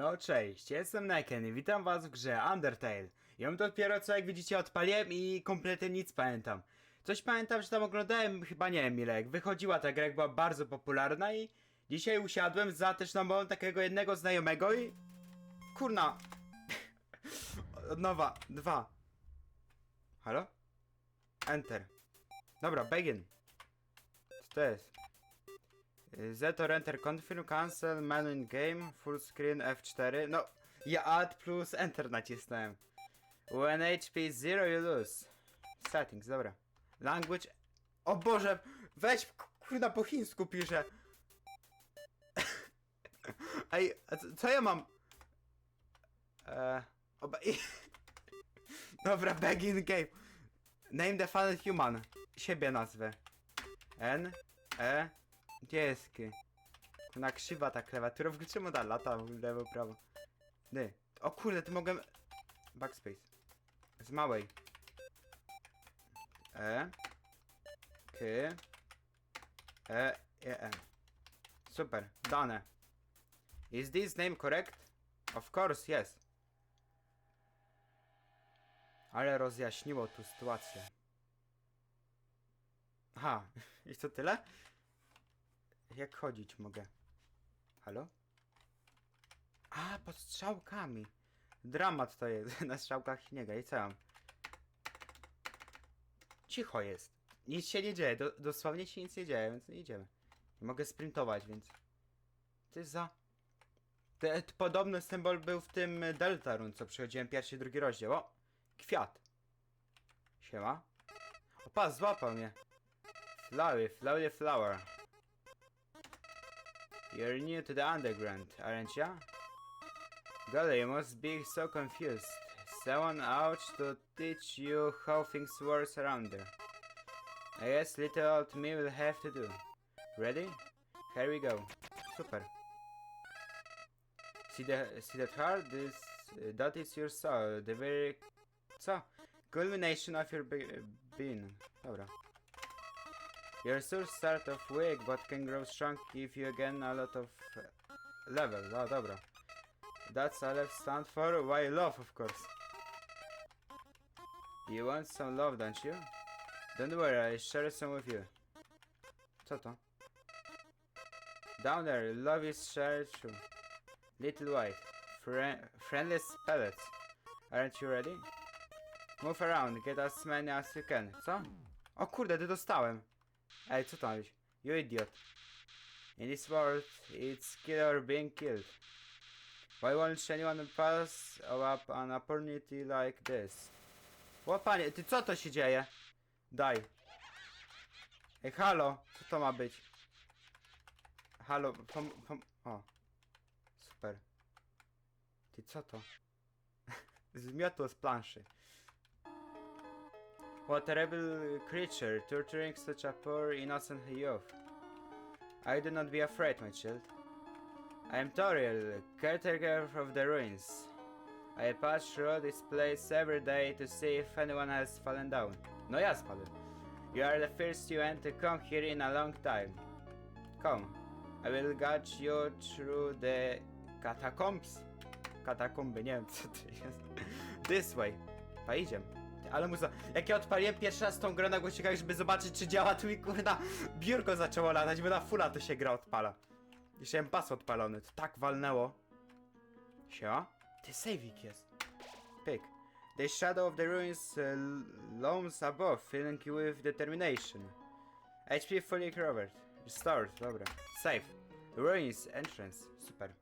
No cześć, jestem Neken i witam was w grze Undertale. Ja dopiero co jak widzicie odpaliłem i kompletnie nic pamiętam. Coś pamiętam, że tam oglądałem chyba nie wiem ile, jak wychodziła ta gra, jak była bardzo popularna i dzisiaj usiadłem za też na moją takiego jednego znajomego i... Kurna... Od nowa, dwa. Halo? Enter. Dobra, begin. Co to jest? Z or enter confirm, cancel, menu in game, full screen F4. No, ja add plus enter nacisnąłem. When HP is zero, you lose. Settings, dobra. Language. O Boże, weź kurna po chińsku pisze. Ej, co, ja mam? Eee, oba, Dobra, begin game. Name the fallen human. Siebie nazwę. N, E, gdzie jest K? Na krzywa ta klawiatura, w ogóle czemu da lata w lewo, prawo? Ny. O kurde, to mogę... Backspace. Z małej. E. K. E. E. N. Super, dane. Is this name correct? Of course, yes. Ale rozjaśniło tu sytuację. Aha, i to tyle? Jak chodzić mogę? Halo? A, pod strzałkami. Dramat to jest. Na strzałkach śniega. I co mam? Cicho jest. Nic się nie dzieje. Do, dosłownie się nic nie dzieje, więc nie idziemy. Nie mogę sprintować, więc... Jest za... Te, t- podobny symbol był w tym Deltarune, co przechodziłem pierwszy drugi rozdział. O! Kwiat. Siema. O, pas, złapał mnie. Flowery, flowery flower. You're new to the underground, aren't ya? Golly, you must be so confused. Someone out to teach you how things work around there. I guess little old me will have to do. Ready? Here we go. Super. See the see that heart? This uh, that is your soul. The very co? Culmination of your be being. Dobra. Your soul start off weak, but can grow strong if you gain a lot of uh, level. Oh, dobra. That's LF stand for why love, of course. You want some love, don't you? Don't worry, I share some with you. Co to? Down there, love is shared too. Little white, fri friendless pellets. Aren't you ready? Move around, get as many as you can. Co? O kurde, ty dostałem. Ej, co być? You idiot. In this world, it's kill or being killed. Why won't anyone pass up an opportunity like this? Łapanie, ty co to się dzieje? Daj. Ej, halo, co to ma być? Halo, pom, pom, o. Super. Ty co to? Zmiotło z planszy. What terrible creature, torturing such a poor innocent youth. I do not be afraid, my child. I am Toriel, caretaker of the ruins. I pass through this place every day to see if anyone has fallen down. No ja spadłem. You are the first UN to come here in a long time. Come. I will guide you through the catacombs. Katakomby, nie wiem co to jest. This way. Ty, Ale muza... Jak ja odpaliłem pierwszy raz tą grę na głośnikach, żeby zobaczyć czy działa, tu mi kurna biurko zaczęło latać, bo na fulla to się gra odpala. Jeszcze miałem pas odpalony, to tak walnęło. Siema? Ty sejwik jest. Pyk. The shadow of the ruins uh, looms above, filling you with determination. HP fully recovered. Restored, dobra. Save. Ruins, entrance. Super.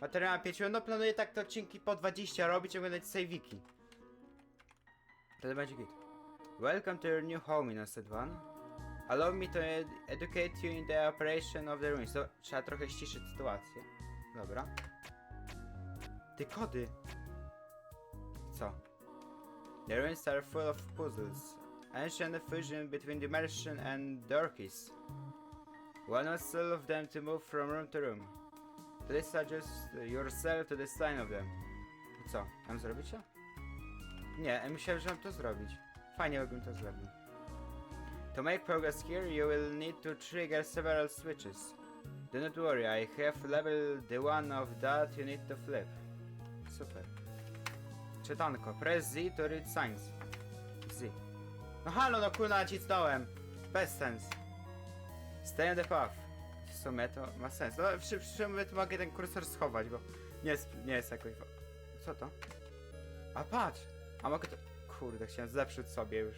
Materiał 5, no planuję tak te odcinki po 20 robić oglądać sejwiki. To będzie. Welcome to your new home, Innocent One. Allow me to ed educate you in the operation of the ruins. To trzeba trochę ściszyć sytuację. Dobra. Ty kody. Co? The ruins are full of puzzles. Ancient fusion between Martian and Dorkis. One must solve them to move from room to room. Please adjust yourself to the sign of them. Co? Mam zrobić to? Nie, myślałem, że mam to zrobić. Fajnie jakbym to zrobił. To make progress here, you will need to trigger several switches. Do not worry, I have level the one of that you need to flip. Super. Czytanko. Press Z to read signs. Z. No halo, no kurna nacisnąłem. Bez sens. Stay on the path. W sumie to ma sens. No przy, przy czym tu mogę ten kursor schować, bo nie jest, nie jest jakoś... Co to? A patrz! A mogę to... Kurde, chciałem zepsuć sobie już.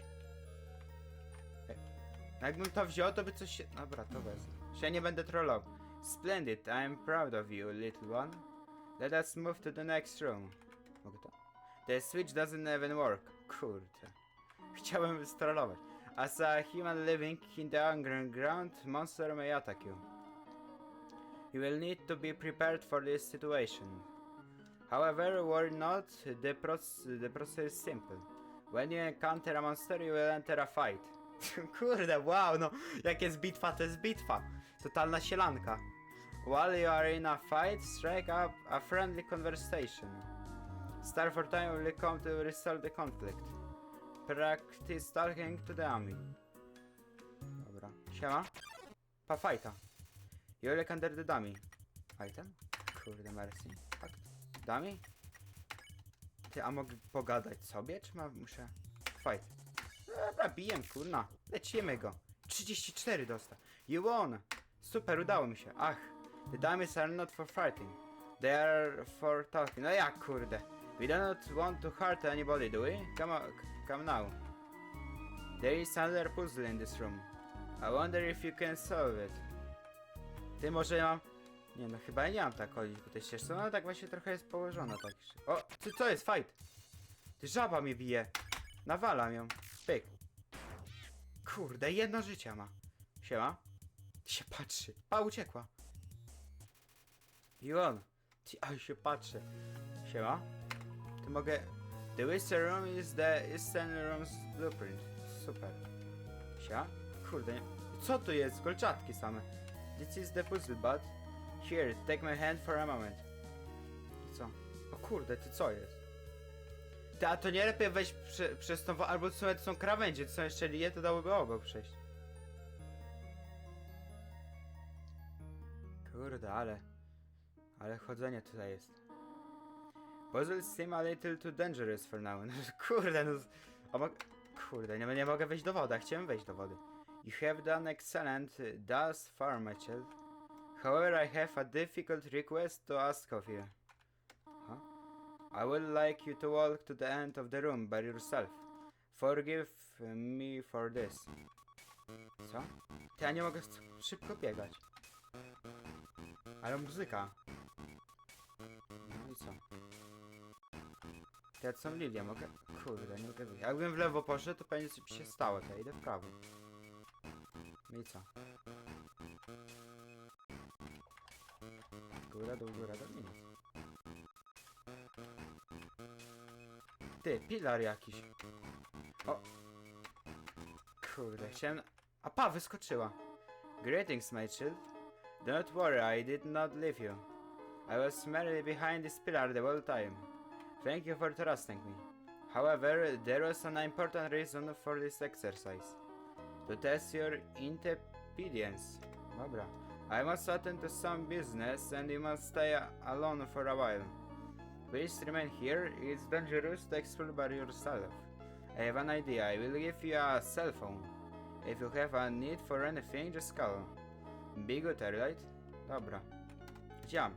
No jakbym to wziął, to by coś się... Dobra, to wezmę. Się nie będę trollował. Splendid, I am proud of you, little one. Let us move to the next room. Mogę to? The switch doesn't even work. Kurde. Chciałem strollować. As a human living in the underground, monster may attack you. You will need to be prepared for this situation. However, worry not, the, proc- the process is simple. When you encounter a monster, you will enter a fight. Kurde, wow, no, jak jest bitwa, to jest bitwa. Totalna sielanka. While you are in a fight, strike up a friendly conversation. Star for time will come to resolve the conflict. Practice talking to the army. Dobra, siema. Pa fajta. You look under the dummy. Item? Kurde, mercy. Fakt. Dummy? Ty, a mogę pogadać sobie, czy ma, muszę... Fight. Dobra, bijem, kurna. Lecimy go. 34 dostał. You won! Super, udało mi się. Ach, the dummies are not for fighting. They are for talking. No jak, kurde. We do not want to hurt anybody, do we? Come on, come now. There is another puzzle in this room. I wonder if you can solve it. Ty może mam... Nie no, chyba ja nie mam tak chodzić po tej ścieżce. No tak właśnie trochę jest położona tak. O, co jest? Fight! Ty żaba mnie bije. Nawalam ją. Pyk. Kurde, jedno życia ma. Siema. Ty się patrzy. A, uciekła. I on. Ty, a się patrzy. Siema. Ty mogę... The Wizard Room is the Eastern Room's blueprint. Super. Sia? Kurde, nie... Co tu jest? Kolczatki same. This is the puzzle, but... Here, take my hand for a moment. Co? O kurde, ty co jest? Ty, a to nie lepiej wejść prze, przez tą... Albo sumie to są krawędzie, to są jeszcze linie, to dałoby obok przejść. Kurde, ale... Ale chodzenie tutaj jest. Puzzles seem a little too dangerous for now. No, kurde, no... kurde, nie, nie mogę wejść do wody, chciałem wejść do wody. You have done excellent thus far, my child. However, I have a difficult request to ask of you. Huh? I would like you to walk to the end of the room by yourself. Forgive me for this. Co? Ty, ja nie mogę szybko biegać. Ale muzyka. No i co? Te są lilie, mogę? Kurde, nie mogę. Jakbym w lewo poszedł, to pewnie coś by się stało, to ja idę w prawo. No i co? Góra, dół, nic. Ty, pilar jakiś. O! Kurde, chciałem... A pa, wyskoczyła. Greetings, my child. Do not worry, I did not leave you. I was merely behind this pillar the whole time. Thank you for trusting me. However, there was an important reason for this exercise. To test your intelligence. Dobra. I must attend to some business and you must stay alone for a while. Please remain here. It's dangerous to explore by yourself. I have an idea. I will give you a cell phone. If you have a need for anything, just call. Be good, alright? Dobra. Gdzie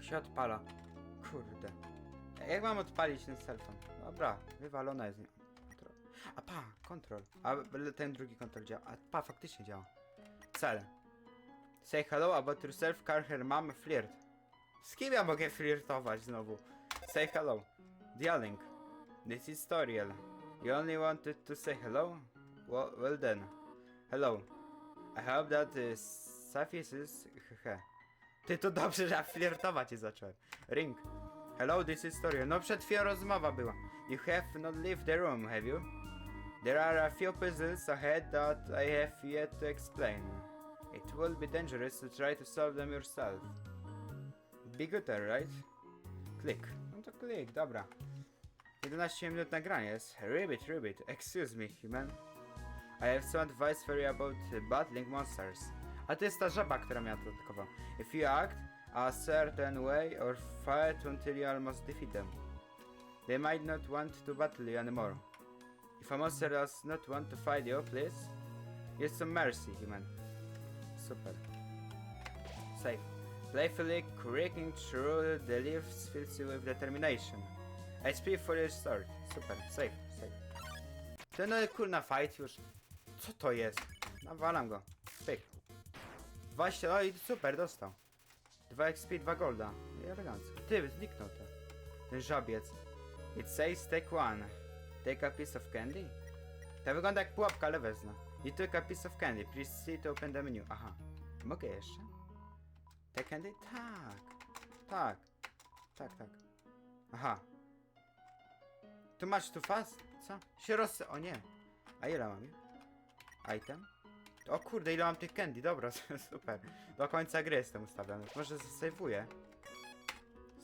się odpala? Kurde. Jak mam odpalić ten telefon? Dobra, wywalona jest. Kontrol. A pa, kontrol. A ten drugi kontrol działa. A pa, faktycznie działa. Cel. Say hello about yourself, call her mom, flirt. Z kim ja mogę flirtować znowu? Say hello. Dialing. This is Toriel. You only wanted to say hello? Well, well then. Hello. I hope that uh, suffices. Hehe. Ty to dobrze, że ja flirtować nie zacząłem. Ring. Hello, this is Toriel. No przed chwilą rozmowa była. You have not left the room, have you? There are a few puzzles ahead that I have yet to explain. It will be dangerous to try to solve them yourself. Good, right? Click. No to klik, dobra. 11 minut nagrania jest. Ribbit, ribbit. Excuse me, human. I have some advice for you about battling monsters. A to jest ta żaba, która mnie atakowała. If you act a certain way or fight until you almost defeat them, they might not want to battle you anymore. If a monster does not want to fight you, please use some mercy, human. Super. Safe. Playfully creaking through the leaves fills you with determination. HP for your sword. Super. Safe. Safe. Ten no kurna fight już. Co to jest? Nawalam go. Pyk. 20, oj super, dostał. 2 XP, 2 golda. I elegancko. Ty, zniknął to. Ten żabiec. It says take one. Take a piece of candy? To wygląda jak pułapka, ale wezmę. You took a piece of candy. Please see to open the menu. Aha. Mogę jeszcze? Take candy? Tak. Tak. Tak, tak. Aha. Tu masz tu fast? Co? Się roz... O nie. A ile mam? Item? O kurde, ile mam tych candy, dobra, super. Do końca gry jestem ustawiony. Może zasejwuję.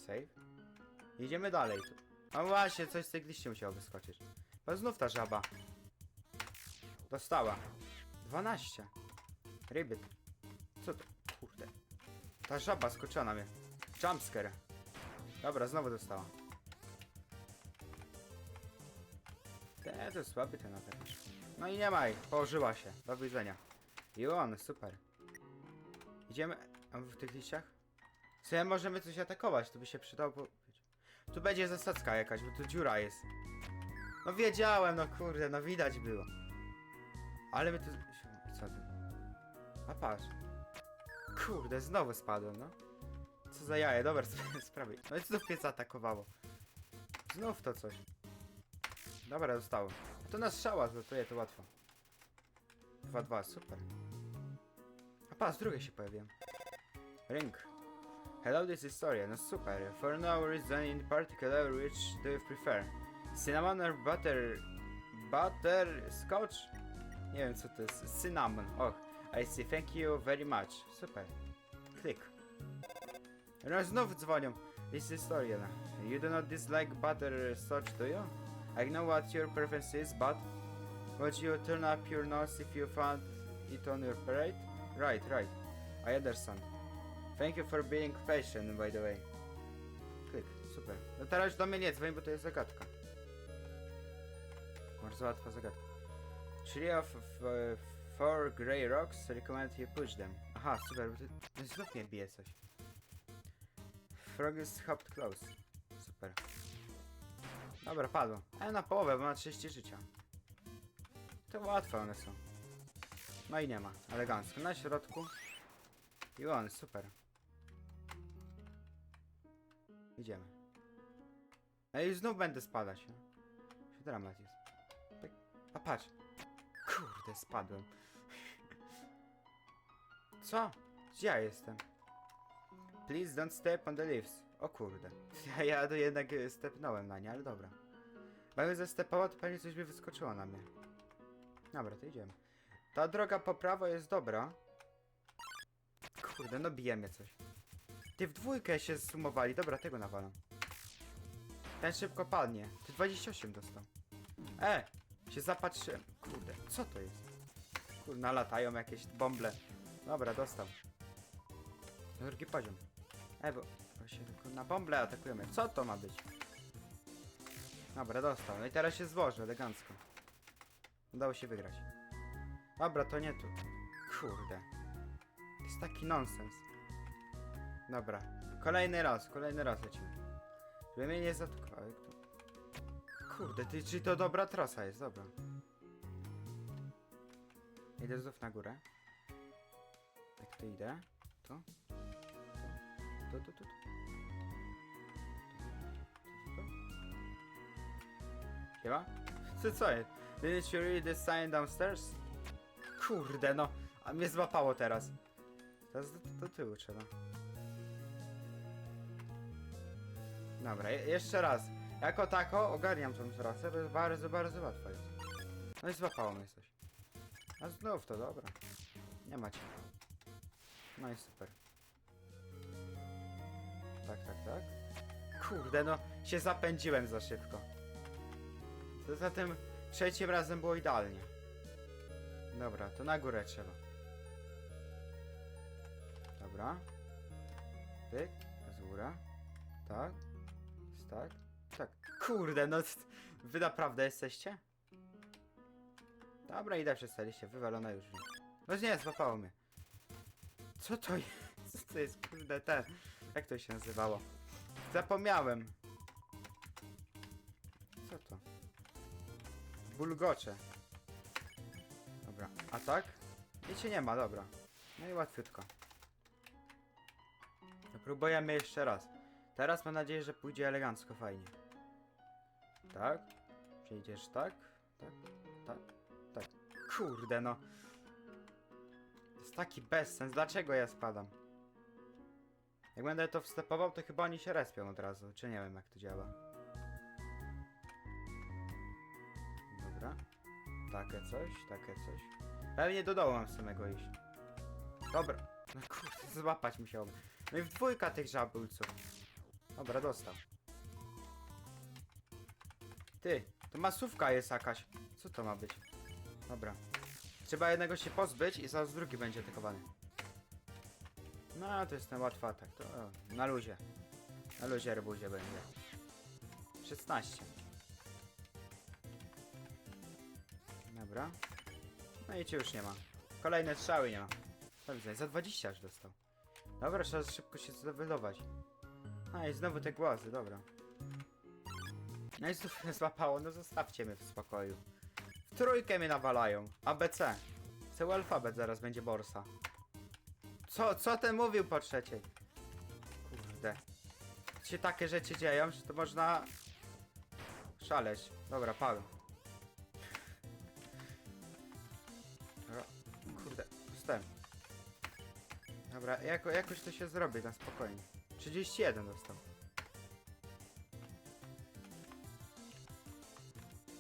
Save. Idziemy dalej tu. A właśnie, coś z tej liście musiało wyskoczyć. Bo znów ta żaba. Dostała. 12. Ribbit. Co to? Kurde. Ta żaba skoczyła na mnie. Jumpscare. Dobra, znowu dostała. Te, to słaby ten atak. No i nie ma jej. Położyła się. Do widzenia. I on, super. Idziemy a w tych liściach? Sobie możemy coś atakować, to by się przydało. Tu będzie zasadzka jakaś, bo tu dziura jest. No wiedziałem, no kurde, no widać było. Ale my tu... Co ty? A patrz. Kurde, znowu spadłem, no. Co za jaje, dobra, sp- sprawy. No i znów mnie zaatakowało. Znów to coś. Dobra, zostało. To nas szała, zlotuje, to łatwo. 2-2, super. A pa, z drugiej się pojawiłem. Ring. Hello, this is Storia. No super. For no reason in particular, which do you prefer? Cinnamon or butter... Butter... Scotch? Nie wiem co to jest. Cinnamon. Och, I see. Thank you very much. Super. Klik. No znów dzwonią. This is Storia. You do not dislike butter scotch, do you? I know what your preference is, but... Would you turn up your nose if you found it on your plate? Right, right. I understand. Thank you for being patient, by the way. Klik, super. No teraz do mnie nie dzwoń, bo to jest zagadka. Bardzo łatwa zagadka. Tree of f- four grey rocks, recommend you push them. Aha, super, to, znów mnie bije coś. Frog is hopped close. Super. Dobra, padło. Ale na połowę, bo ma 30 życia. To łatwe one są. No i nie ma. Elegancko. Na środku. I on, super. Idziemy. No i znów będę spadać. Dramat jest. Tak. A patrz. Kurde, spadłem. Co? Gdzie ja jestem? Please don't step on the leaves. O kurde. Ja, to jednak e, stepnąłem na nie, ale dobra. Bo jakbym zestepała, to pewnie coś by wyskoczyło na mnie. Dobra, to idziemy. Ta droga po prawo jest dobra. Kurde, no bijemy coś. Ty w dwójkę się zsumowali. Dobra, tego nawalam. Ten szybko padnie. Ty 28 dostał. E! Się zapatrzyłem. Co to jest? Kurde, latają jakieś bąble. Dobra, dostał. Drugi poziom. E, bo właśnie tylko na bąble atakujemy. Co to ma być? Dobra, dostał. No i teraz się złoży elegancko. Udało się wygrać. Dobra, to nie tu. Kurde. To jest taki nonsens. Dobra. Kolejny raz, kolejny raz lecimy. Żeby mnie nie zaatakowały. tu. Kurde, ty, to dobra trasa jest, dobra. Idę znów na górę. Jak tu idę? Tu. tu. Tu, tu, tu. Chyba? Co, co jest? Didn't you read the sign downstairs? Kurde no, a mnie złapało teraz. Teraz do, do tyłu trzeba. Dobra, je, jeszcze raz. Jako tako ogarniam tą trasę, bo jest bardzo, bardzo łatwo jest. No i złapało mnie coś. A znów to, dobra. Nie macie. No i super. Tak, tak, tak. Kurde, no się zapędziłem za szybko. To za tym trzecim razem było idealnie. Dobra, to na górę trzeba. Dobra. Pyk, z góra. Tak. Tak. Tak. Kurde, no wy naprawdę jesteście? Dobra, idę przestaliście, wywalone już. No nie, złapało mnie. Co to jest? Co to jest, kurde, ten? Jak to się nazywało? Zapomniałem. Co to? Bulgocze. Dobra, a tak? Nic się nie ma, dobra. No i łatwiutko. Próbujemy jeszcze raz. Teraz mam nadzieję, że pójdzie elegancko, fajnie. Tak? Przejdziesz tak? Tak? Tak? Kurde no. To jest taki bezsens. Dlaczego ja spadam? Jak będę to wstepował, to chyba oni się respią od razu. Czy nie wiem jak to działa. Dobra. Takie coś, takie coś. Pewnie do dołu mam samego iść. Dobra. No kurde, złapać musiałbym. No i w dwójka tych żabulców. Dobra, dostał. Ty, to masówka jest jakaś. Co to ma być? Dobra. Trzeba jednego się pozbyć i zaraz drugi będzie atakowany. No, to jest na łatwy atak. To o, na luzie. Na luzie rebuzie będzie. 16. Dobra. No i cię już nie ma. Kolejne strzały nie ma. Dobrze, za 20 aż dostał. Dobra, trzeba szybko się zlevelować. A i znowu te głozy, dobra. No i znów złapało, no zostawcie mnie w spokoju. Trójkę mnie nawalają. ABC. Cały alfabet zaraz będzie borsa. Co, co ten mówił po trzeciej? Kurde. Się takie rzeczy dzieją, że to można... Szaleć. Dobra. Dobra, Kurde, wstęp. Dobra, jako, jakoś to się zrobi na spokojnie. 31 dostał.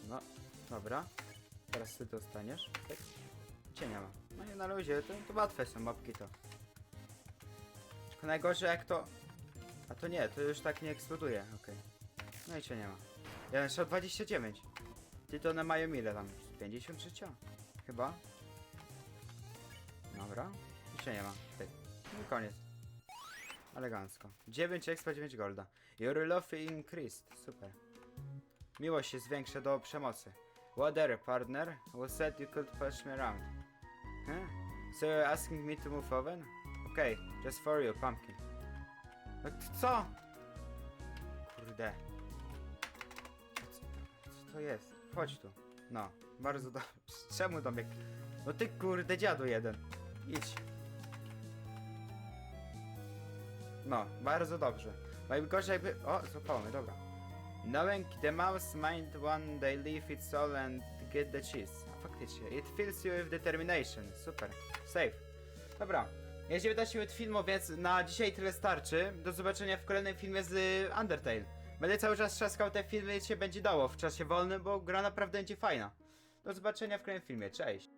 No, dobra. Teraz ty dostaniesz. Tak. Cię nie ma. No i na luzie, to, to łatwe są mopki to. Tylko najgorzej jak to... A to nie, to już tak nie eksploduje, okej. No i cię nie ma. Ja jeszcze 29. Ty to one mają ile tam? 50 życia? Chyba? Dobra. Cię nie ma. Ty. No i koniec. Elegancko. 9 expa, 9 golda. Your love increased. Super. Miłość się zwiększa do przemocy. What partner? Was said you could push me around. Huh? So you're asking me to move over? Okay, just for you, pumpkin. Co? Kurde. Co, to jest? Chodź tu. No, bardzo dobrze. Czemu mnie... No ty kurde dziadu jeden. Idź. No, bardzo dobrze. Najgorzej by... O, złapało mnie, dobra. Knowing the mouse might one day leave its soul and get the cheese. A faktycznie, it fills you with determination. Super. Safe. Dobra. Jest 19 minut filmu, więc na dzisiaj tyle starczy. Do zobaczenia w kolejnym filmie z y, Undertale. Będę cały czas trzaskał te filmy, jeśli się będzie dało w czasie wolnym, bo gra naprawdę będzie fajna. Do zobaczenia w kolejnym filmie. Cześć.